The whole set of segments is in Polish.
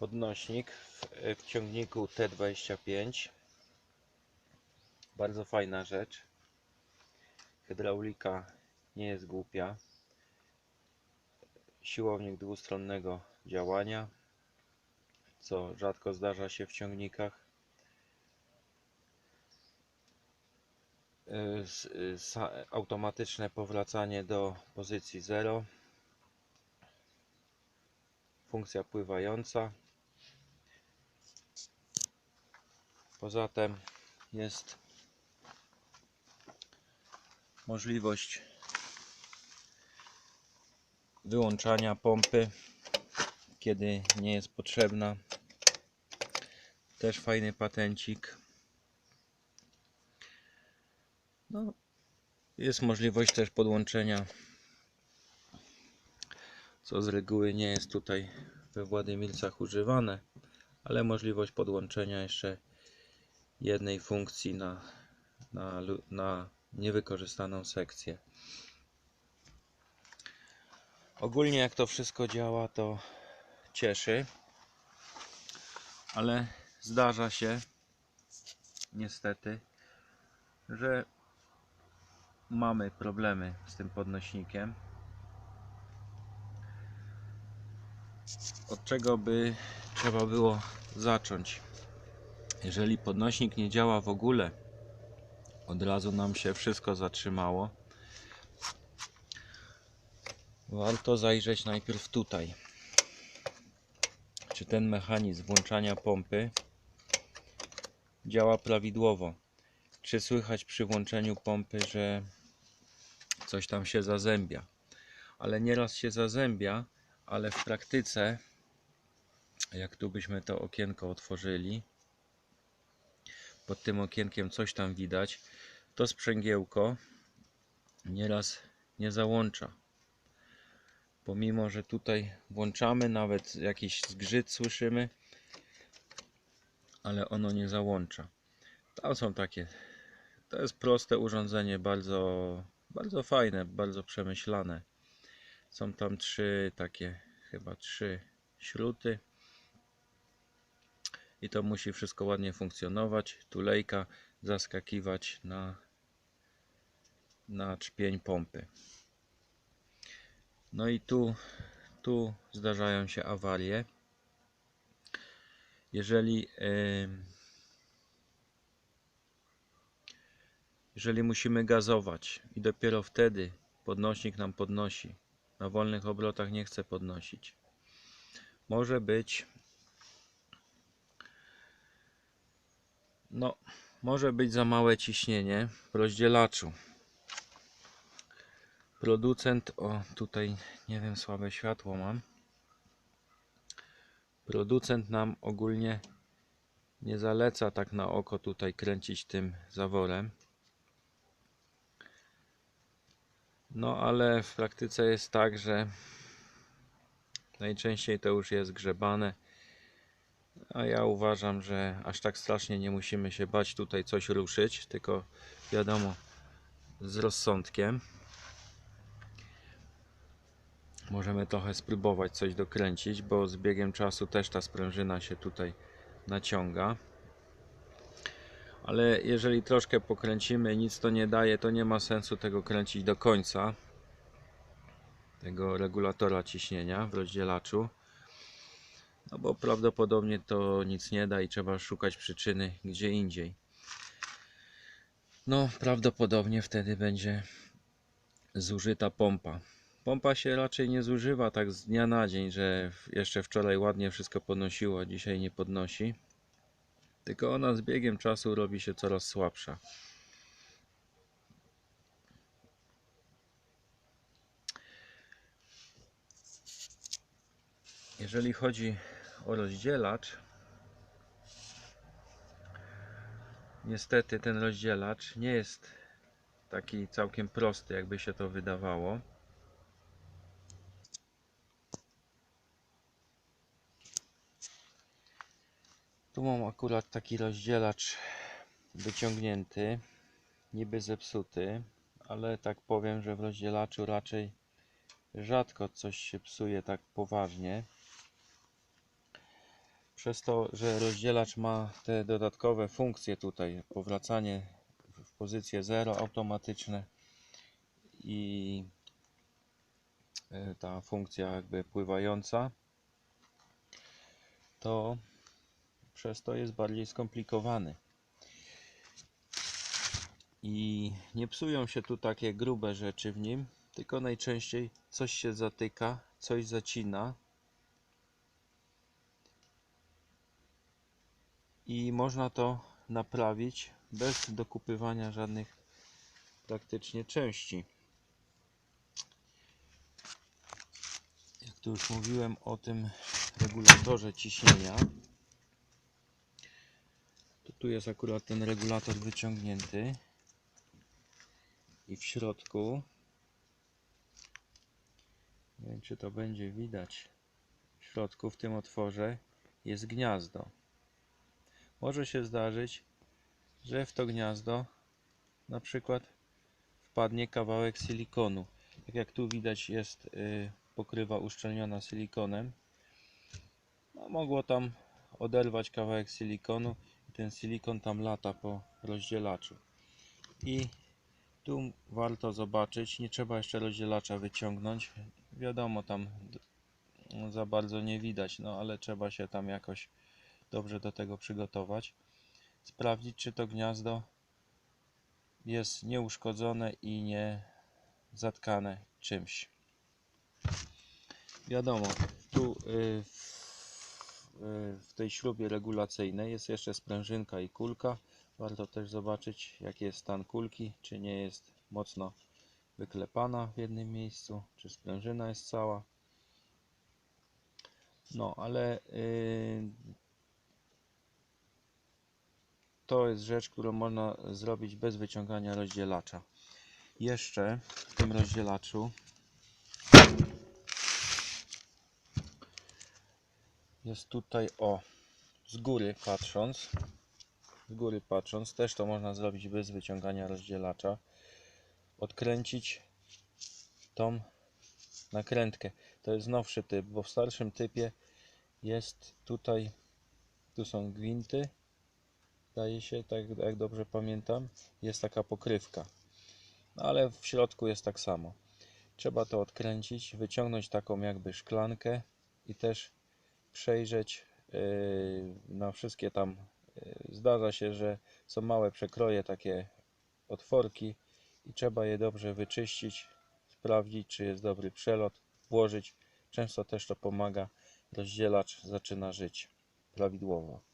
podnośnik w, w ciągniku T25 bardzo fajna rzecz. Hydraulika nie jest głupia. Siłownik dwustronnego działania co rzadko zdarza się w ciągnikach. Automatyczne powracanie do pozycji 0 funkcja pływająca poza tym jest możliwość wyłączania pompy kiedy nie jest potrzebna. Też fajny patencik. No, jest możliwość też podłączenia co z reguły nie jest tutaj we Władimircach używane ale możliwość podłączenia jeszcze jednej funkcji na, na, na niewykorzystaną sekcję. Ogólnie jak to wszystko działa to cieszy ale zdarza się niestety że mamy problemy z tym podnośnikiem. Od czego by trzeba było zacząć jeżeli podnośnik nie działa w ogóle od razu nam się wszystko zatrzymało. Warto zajrzeć najpierw tutaj. Czy ten mechanizm włączania pompy działa prawidłowo? Czy słychać przy włączeniu pompy, że coś tam się zazębia. Ale nieraz się zazębia, ale w praktyce, jak tu byśmy to okienko otworzyli, pod tym okienkiem coś tam widać, to sprzęgiełko nieraz nie załącza. Pomimo, że tutaj włączamy, nawet jakiś zgrzyt słyszymy, ale ono nie załącza. Tam są takie to jest proste urządzenie, bardzo, bardzo fajne, bardzo przemyślane. Są tam trzy takie, chyba trzy śruty. I to musi wszystko ładnie funkcjonować. Tulejka zaskakiwać na, na trzpień pompy. No i tu, tu zdarzają się awarie. Jeżeli jeżeli musimy gazować i dopiero wtedy podnośnik nam podnosi na wolnych obrotach nie chce podnosić może być no może być za małe ciśnienie w rozdzielaczu. Producent o tutaj nie wiem słabe światło mam. Producent nam ogólnie nie zaleca tak na oko tutaj kręcić tym zaworem. No ale w praktyce jest tak, że najczęściej to już jest grzebane. A ja uważam, że aż tak strasznie nie musimy się bać tutaj coś ruszyć, tylko wiadomo z rozsądkiem. Możemy trochę spróbować coś dokręcić, bo z biegiem czasu też ta sprężyna się tutaj naciąga. Ale jeżeli troszkę pokręcimy, nic to nie daje, to nie ma sensu tego kręcić do końca. Tego regulatora ciśnienia w rozdzielaczu. No bo prawdopodobnie to nic nie da i trzeba szukać przyczyny gdzie indziej. No, prawdopodobnie wtedy będzie zużyta pompa. Pompa się raczej nie zużywa tak z dnia na dzień, że jeszcze wczoraj ładnie wszystko podnosiło, dzisiaj nie podnosi tylko ona z biegiem czasu robi się coraz słabsza. Jeżeli chodzi o rozdzielacz, niestety ten rozdzielacz nie jest taki całkiem prosty, jakby się to wydawało. Tu mam akurat taki rozdzielacz wyciągnięty, niby zepsuty, ale tak powiem, że w rozdzielaczu raczej rzadko coś się psuje tak poważnie. Przez to, że rozdzielacz ma te dodatkowe funkcje tutaj, powracanie w pozycję 0 automatyczne i e, ta funkcja jakby pływająca, to przez to jest bardziej skomplikowany. I nie psują się tu takie grube rzeczy w nim, tylko najczęściej coś się zatyka, coś zacina. I można to naprawić bez dokupywania żadnych praktycznie części. Jak tu już mówiłem o tym regulatorze ciśnienia, to tu jest akurat ten regulator wyciągnięty i w środku nie wiem czy to będzie widać w środku w tym otworze jest gniazdo może się zdarzyć że w to gniazdo na przykład wpadnie kawałek silikonu. Tak jak tu widać jest y, pokrywa uszczelniona silikonem. No, mogło tam oderwać kawałek silikonu i ten silikon tam lata po rozdzielaczu. I tu warto zobaczyć, nie trzeba jeszcze rozdzielacza wyciągnąć. Wiadomo, tam za bardzo nie widać, no ale trzeba się tam jakoś dobrze do tego przygotować. Sprawdzić, czy to gniazdo jest nieuszkodzone i nie zatkane czymś. Wiadomo, tu y, w, y, w tej śrubie regulacyjnej jest jeszcze sprężynka i kulka. Warto też zobaczyć jaki jest stan kulki, czy nie jest mocno wyklepana w jednym miejscu, czy sprężyna jest cała. No, ale yy, to jest rzecz, którą można zrobić bez wyciągania rozdzielacza. Jeszcze w tym rozdzielaczu jest tutaj o z góry patrząc z góry patrząc, też to można zrobić bez wyciągania rozdzielacza. Odkręcić tą nakrętkę. To jest nowszy typ, bo w starszym typie jest tutaj, tu są gwinty, zdaje się, tak jak dobrze pamiętam, jest taka pokrywka. No, ale w środku jest tak samo. Trzeba to odkręcić, wyciągnąć taką jakby szklankę i też przejrzeć yy, na wszystkie tam zdarza się, że są małe przekroje, takie otworki i trzeba je dobrze wyczyścić, sprawdzić czy jest dobry przelot, włożyć. Często też to pomaga, rozdzielacz zaczyna żyć prawidłowo.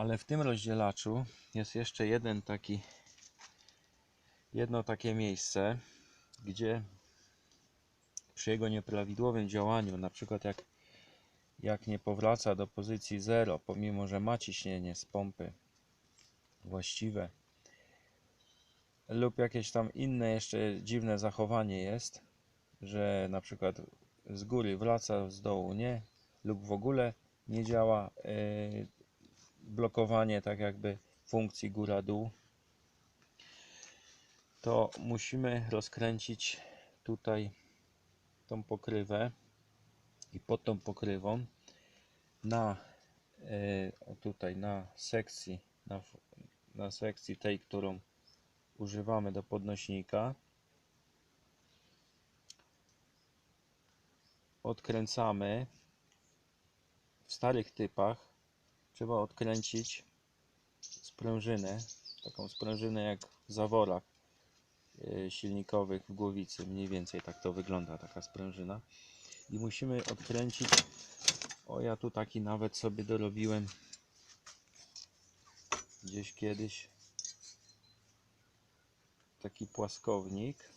Ale w tym rozdzielaczu jest jeszcze jeden taki jedno takie miejsce, gdzie przy jego nieprawidłowym działaniu, na przykład jak jak nie powraca do pozycji 0, pomimo że ma ciśnienie z pompy właściwe, lub jakieś tam inne jeszcze dziwne zachowanie jest, że na przykład z góry wraca, z dołu nie, lub w ogóle nie działa yy, blokowanie tak jakby funkcji góra-dół, to musimy rozkręcić tutaj tą pokrywę i pod tą pokrywą na e, tutaj na sekcji na, na sekcji tej, którą używamy do podnośnika odkręcamy w starych typach trzeba odkręcić sprężynę taką sprężynę jak w zaworach e, silnikowych w głowicy. Mniej więcej tak to wygląda taka sprężyna. I musimy odkręcić. O ja tu taki nawet sobie dorobiłem gdzieś kiedyś. Taki płaskownik.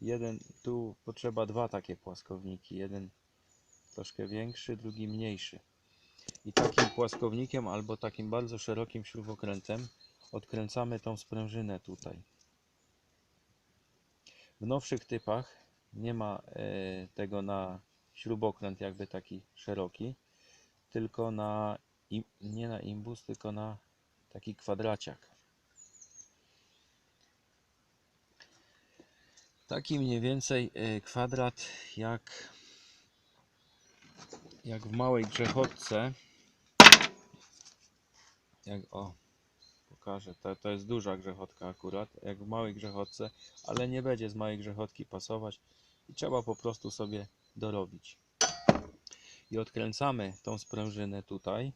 Jeden tu potrzeba dwa takie płaskowniki. Jeden troszkę większy drugi mniejszy i takim płaskownikiem albo takim bardzo szerokim śrubokrętem odkręcamy tą sprężynę tutaj w nowszych typach nie ma e, tego na śrubokręt jakby taki szeroki, tylko na nie na imbus, tylko na taki kwadraciak. Taki mniej więcej e, kwadrat jak jak w małej grzechotce, jak o, pokażę, to, to jest duża grzechotka akurat, jak w małej grzechotce, ale nie będzie z małej grzechotki pasować i trzeba po prostu sobie dorobić. I odkręcamy tą sprężynę tutaj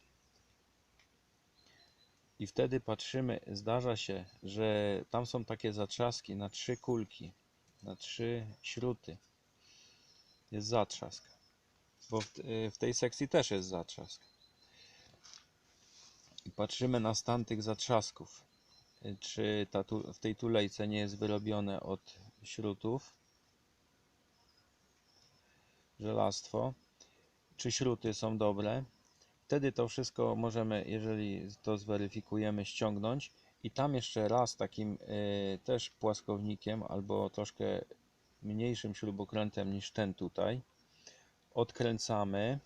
i wtedy patrzymy, zdarza się, że tam są takie zatrzaski na trzy kulki, na trzy śruty. Jest zatrzask. Bo w, y, w tej sekcji też jest zatrzask. I patrzymy na stan tych zatrzasków. Y, Czy ta tu, w tej tulejce nie jest wyrobione od śrutów żelastwo, czy śruty są dobre. Wtedy to wszystko możemy, jeżeli to zweryfikujemy, ściągnąć i tam jeszcze raz takim y, też płaskownikiem albo troszkę mniejszym śrubokrętem niż ten tutaj odkręcamy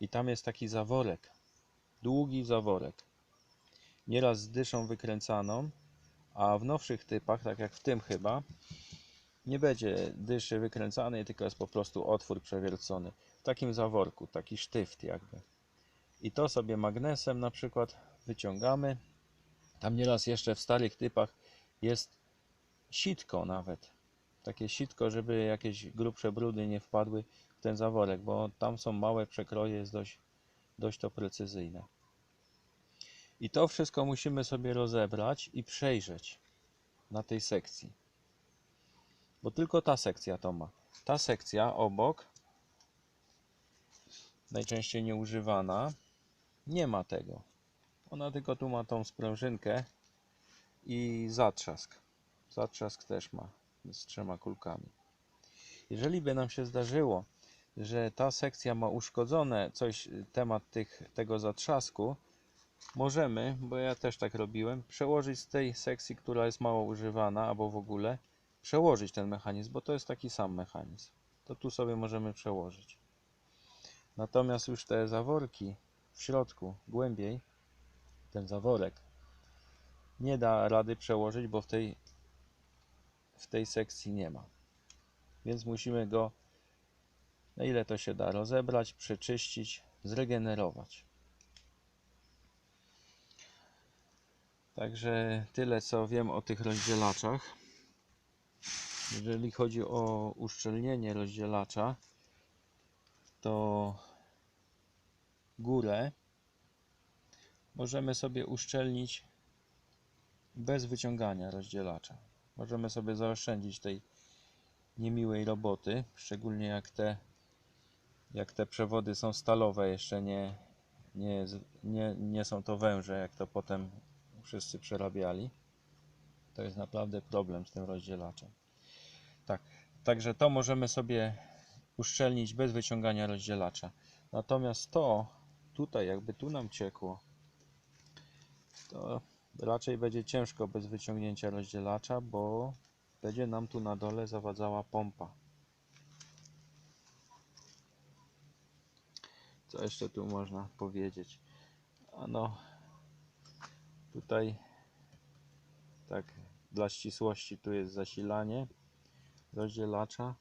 i tam jest taki zaworek, długi zaworek, nieraz z dyszą wykręcaną, a w nowszych typach, tak jak w tym chyba, nie będzie dyszy wykręcanej, tylko jest po prostu otwór przewiercony w takim zaworku, taki sztyft jakby. I to sobie magnesem na przykład wyciągamy. Tam nieraz jeszcze w starych typach jest sitko nawet. Takie sitko, żeby jakieś grubsze brudy nie wpadły ten zaworek, bo tam są małe przekroje, jest dość, dość to precyzyjne. I to wszystko musimy sobie rozebrać i przejrzeć na tej sekcji. Bo tylko ta sekcja to ma. Ta sekcja obok, najczęściej nieużywana, nie ma tego. Ona tylko tu ma tą sprężynkę i zatrzask. Zatrzask też ma z trzema kulkami. Jeżeli by nam się zdarzyło, że ta sekcja ma uszkodzone coś, temat tych, tego zatrzasku, możemy, bo ja też tak robiłem, przełożyć z tej sekcji, która jest mało używana, albo w ogóle, przełożyć ten mechanizm, bo to jest taki sam mechanizm. To tu sobie możemy przełożyć. Natomiast już te zaworki w środku, głębiej, ten zaworek, nie da rady przełożyć, bo w tej, w tej sekcji nie ma. Więc musimy go, na ile to się da, rozebrać, przeczyścić, zregenerować. Także tyle co wiem o tych rozdzielaczach. Jeżeli chodzi o uszczelnienie rozdzielacza, to górę możemy sobie uszczelnić bez wyciągania rozdzielacza. Możemy sobie zaoszczędzić tej niemiłej roboty, szczególnie jak te, jak te przewody są stalowe, jeszcze nie, nie, nie, nie są to węże, jak to potem wszyscy przerabiali. To jest naprawdę problem z tym rozdzielaczem. Tak, także to możemy sobie uszczelnić bez wyciągania rozdzielacza. Natomiast to tutaj, jakby tu nam ciekło, to raczej będzie ciężko bez wyciągnięcia rozdzielacza, bo będzie nam tu na dole zawadzała pompa. Co jeszcze tu można powiedzieć? Ano, tutaj tak dla ścisłości tu jest zasilanie rozdzielacza,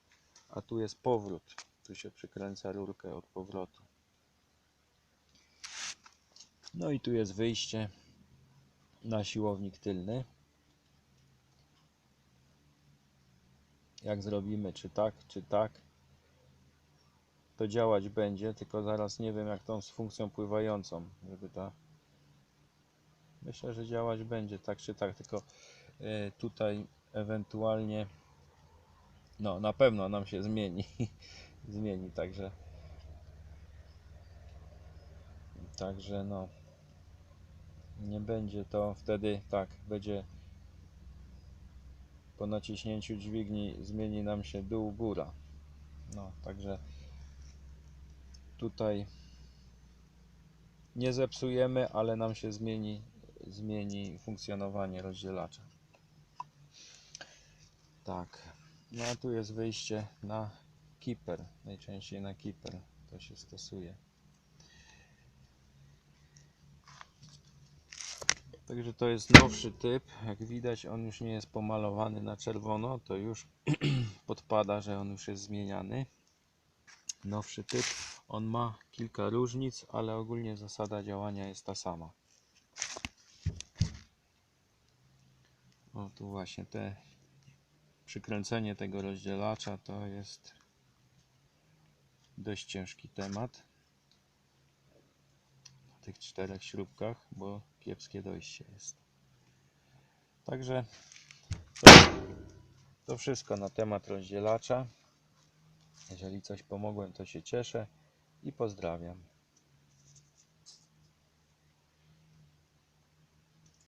a tu jest powrót. Tu się przykręca rurkę od powrotu. No i tu jest wyjście na siłownik tylny. Jak zrobimy, czy tak, czy tak, to działać będzie, tylko zaraz nie wiem jak tą z funkcją pływającą, żeby ta myślę, że działać będzie tak czy tak, tylko y, tutaj ewentualnie no na pewno nam się zmieni zmieni, także także no nie będzie to wtedy tak, będzie po naciśnięciu dźwigni zmieni nam się dół, góra. No także tutaj nie zepsujemy, ale nam się zmieni zmieni funkcjonowanie rozdzielacza tak no a tu jest wyjście na keeper najczęściej na keeper to się stosuje Także to jest nowszy typ. Jak widać, on już nie jest pomalowany na czerwono, to już podpada, że on już jest zmieniany. Nowszy typ On ma kilka różnic, ale ogólnie zasada działania jest ta sama. O tu właśnie te przykręcenie tego rozdzielacza to jest dość ciężki temat na tych czterech śrubkach, bo kiepskie dojście jest. Także to, to wszystko na temat rozdzielacza. Jeżeli coś pomogłem, to się cieszę i pozdrawiam.